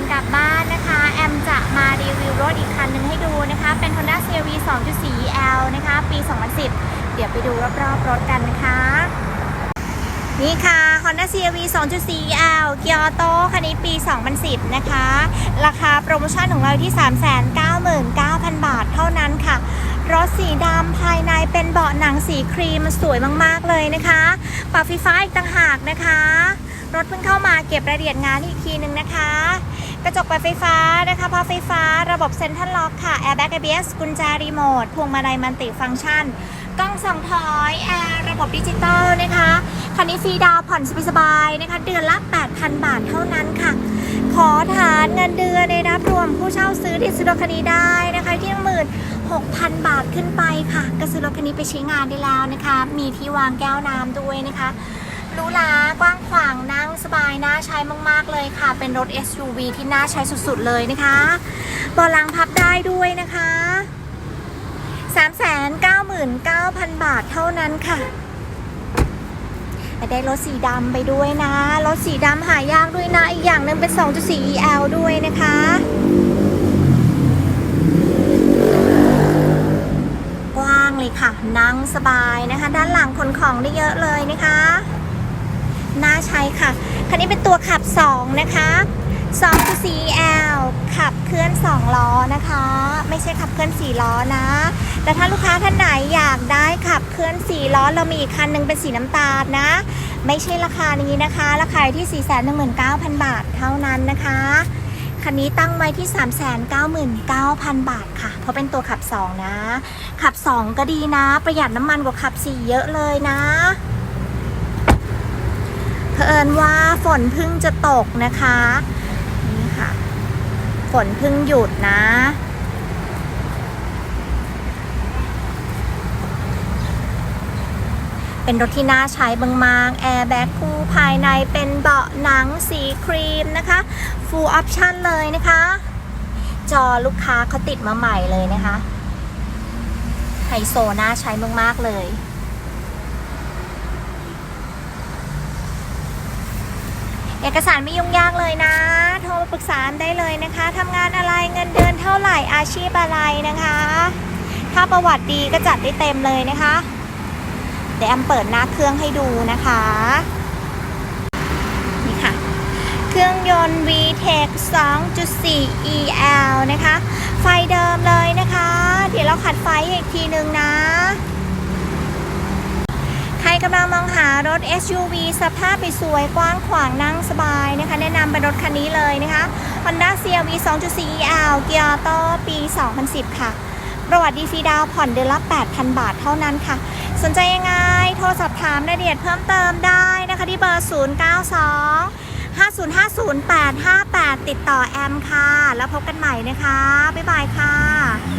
อนกลับบ้านนะคะ แอมจะมารีวิวรถอีกคันหนึ่งให้ดูนะคะ เป็น Honda CRV 2.4 L นะคะ ปี 2010 เดี๋ยวไปดูรอบๆรถกันนะคะ นี่ค่ะ Honda CRV 2.4 L เกียร์ออโต้คันนี้ปี 2010 นะคะ ราคาโปรโมชั่นของเราที่ 399,000 บาทเท่านั้นค่ะรถสีดำภายในเป็นเบาะหนังสีครีมมันสวยมากๆเลยนะคะปรับไฟฟ้าอีกต่างหากนะคะ รถเพิ่งเข้ามาเก็บรายละเอียดงานอีกทีหนึ่งนะคะ กระจกไฟไฟฟ้านะคะพับไฟฟ้าระบบเซ็นทรัลล็อกค่ะแอร์แบ็ก ABS กุญแจรีโมทพวงมาลัยมันติฟังก์ชันกล้องส่องถอยแอร์ระบบดิจิตอลนะคะคันนี้ฟรีดาวน์ผ่อนสบายๆนะคะ เดือนละ 8,000 บาทเท่านั้นค่ะ ขอฐานเงินเดือนในรับรวมผู้เช่าซื้อที่ซื้อรถคันนี้ได้นะคะที่หมื่น6,000 บาทขึ้นไปค่ะก็ซื้อรถคันนี้ไปใช้งานได้แล้วนะคะ มีที่วางแก้วน้ำด้วยนะคะ หรูหรากว้างขวางนั่งสบายน่าใช้มากๆเลยค่ะ เป็นรถ SUV ที่น่าใช้สุดๆเลยนะคะบาะหลังพับได้ด้วยนะคะ 399,000 บาทเท่านั้นค่ะได้รถสีดำไปด้วยนะ รถสีดำหายากด้วยนะ อีกอย่างหนึงเป็น 2.4 EL ด้วยนะคะกว้างเลยค่ะ นั่งสบายนะคะ ด้านหลังขนของได้เยอะเลยนะคะ ใช้ค่ะ คันนี้เป็นตัวขับ 2 นะคะ 2.4L ขับเคลื่อน 2 ล้อนะคะ ไม่ใช่ขับเคลื่อน 4 ล้อนะ แต่ถ้าลูกค้าท่านไหนอยากได้ขับเคลื่อน 4 ล้อ เรามีอีกคันหนึ่งเป็นสีน้ำตาลนะ ไม่ใช่ราคานี้นะคะ ราคาที่ 419,000 บาทเท่านั้นนะคะคันนี้ตั้งไว้ที่ 399,000 บาทค่ะ เพราะเป็นตัวขับ 2 นะ ขับ 2 ก็ดีนะ ประหยัดน้ำมันกว่าขับ 4 เยอะเลยนะ ผอิญว่าฝนเพิ่งจะตกนะคะ นี่ค่ะ ฝนเพิ่งหยุดนะ เป็นรถที่น่าใช้มากแอร์แบ็กคู่ภายในเป็นเบาะหนังสีครีมนะคะ full option เลยนะคะ จอลูกค้าเขาติดมาใหม่เลยนะคะ ไฮโซน่าใช้มาก ๆ เลย เอกสารไม่ยุ่งยากเลยนะ โทรมาปรึกษาได้เลยนะคะทำงานอะไรเงินเดือนเท่าไหร่อาชีพอะไรนะคะ ถ้าประวัติดีก็จัดได้เต็มเลยนะคะเดี๋ยวแอมเปิดหน้าเครื่องให้ดูนะคะนี่ค่ะ เครื่องยนต์ VTEC 2.4 EL นะคะ ไฟเดิมเลยนะคะ เดี๋ยวเราขัดไฟอีกทีนึงนะ กำลังมองหารถ SUV สภาพสวยกว้างขวางนั่งสบายนะคะ แนะนำเป็นรถคันนี้เลยนะคะ Honda CRV 2.4 EL เกียร์โตปี 2010 ค่ะ ประวัติดีฟรีดาวผ่อนเดือนละ 8,000 บาทเท่านั้นค่ะ สนใจยังไง โทรสอบถามรายละเอียดเพิ่มเติมได้นะคะที่เบอร์ 092 5050858 ติดต่อแอมค่ะ แล้วพบกันใหม่นะคะ บ๊ายบายค่ะ